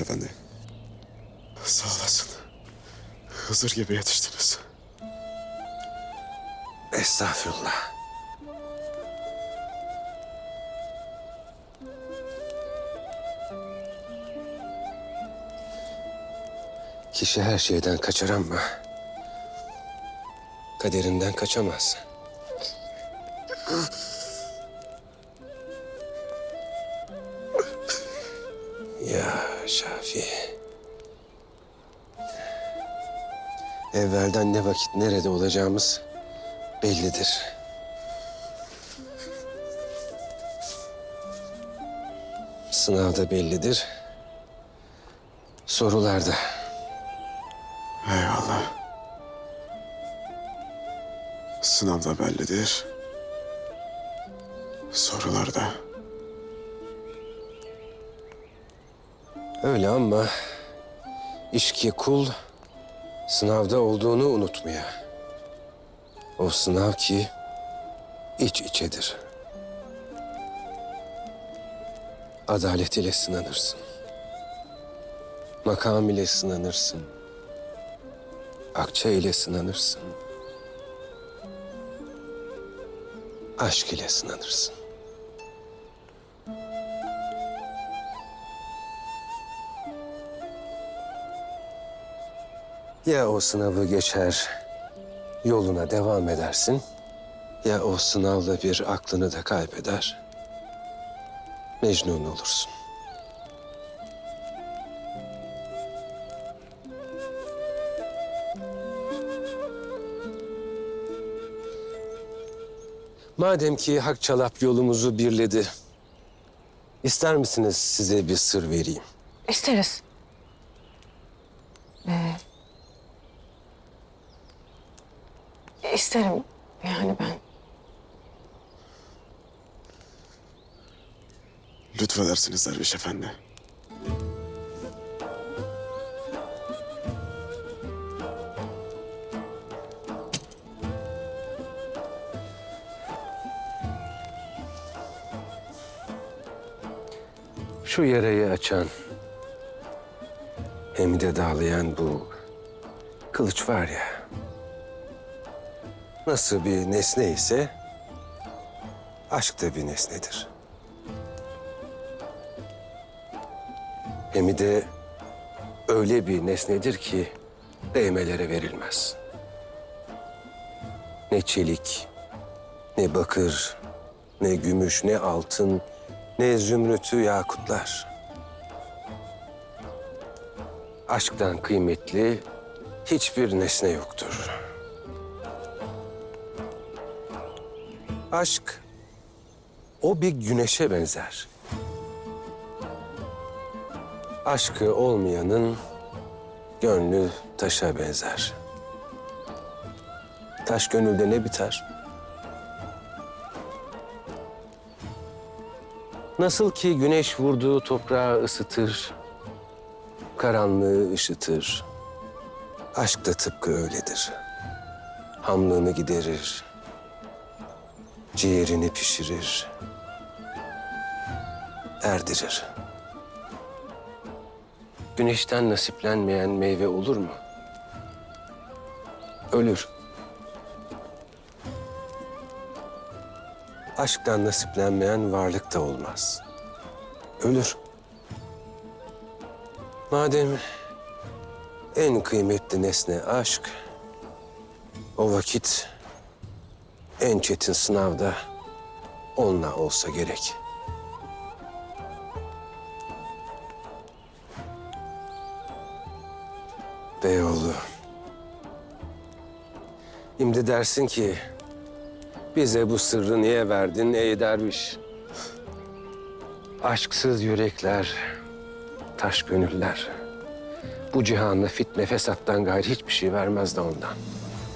Efendi. Sağ olasın. Hızır gibi yetiştiniz. Estağfurullah. Kişi her şeyden kaçar ama kaderinden kaçamaz. Ya Şafi. Evvelden ne vakit nerede olacağımız bellidir. Sınavda bellidir. Sorularda. Eyvallah. Sınavda bellidir. Sorularda. Öyle ama iş ki kul sınavda olduğunu unutmaya. O sınav ki iç içedir. Adalet ile sınanırsın. Makam ile sınanırsın. Akça ile sınanırsın. Aşk ile sınanırsın. Ya o sınavı geçer, yoluna devam edersin. Ya o sınavla bir aklını da kaybeder, mecnun olursun. Madem ki hak çalap yolumuzu birledi, ister misiniz size bir sır vereyim? İsteriz. İsterim yani ben. Lütfedersiniz Derviş Efendi. Şu yarayı açan, hem de dağlayan bu kılıç var ya. Nasıl bir nesne ise aşk da bir nesnedir. Hem de öyle bir nesnedir ki değmelere verilmez. Ne çelik, ne bakır, ne gümüş, ne altın, ne zümrütü yakutlar. Aşktan kıymetli hiçbir nesne yoktur. Aşk o bir güneşe benzer. Aşkı olmayanın gönlü taşa benzer. Taş gönülde ne biter? Nasıl ki güneş vurduğu toprağı ısıtır, karanlığı ışıtır. Aşk da tıpkı öyledir. Hamlığını giderir, ciğerini pişirir, erdirir. Güneşten nasiplenmeyen meyve olur mu? Ölür. Aşktan nasiplenmeyen varlık da olmaz. Ölür. Madem en kıymetli nesne aşk, o vakit en çetin sınavda onunla olsa gerek. Beyoğlu. Şimdi dersin ki bize bu sırrı niye verdin ey derviş? Aşksız yürekler, taş gönüller. Bu cihanda fitne fesattan gayrı hiçbir şey vermez de ondan.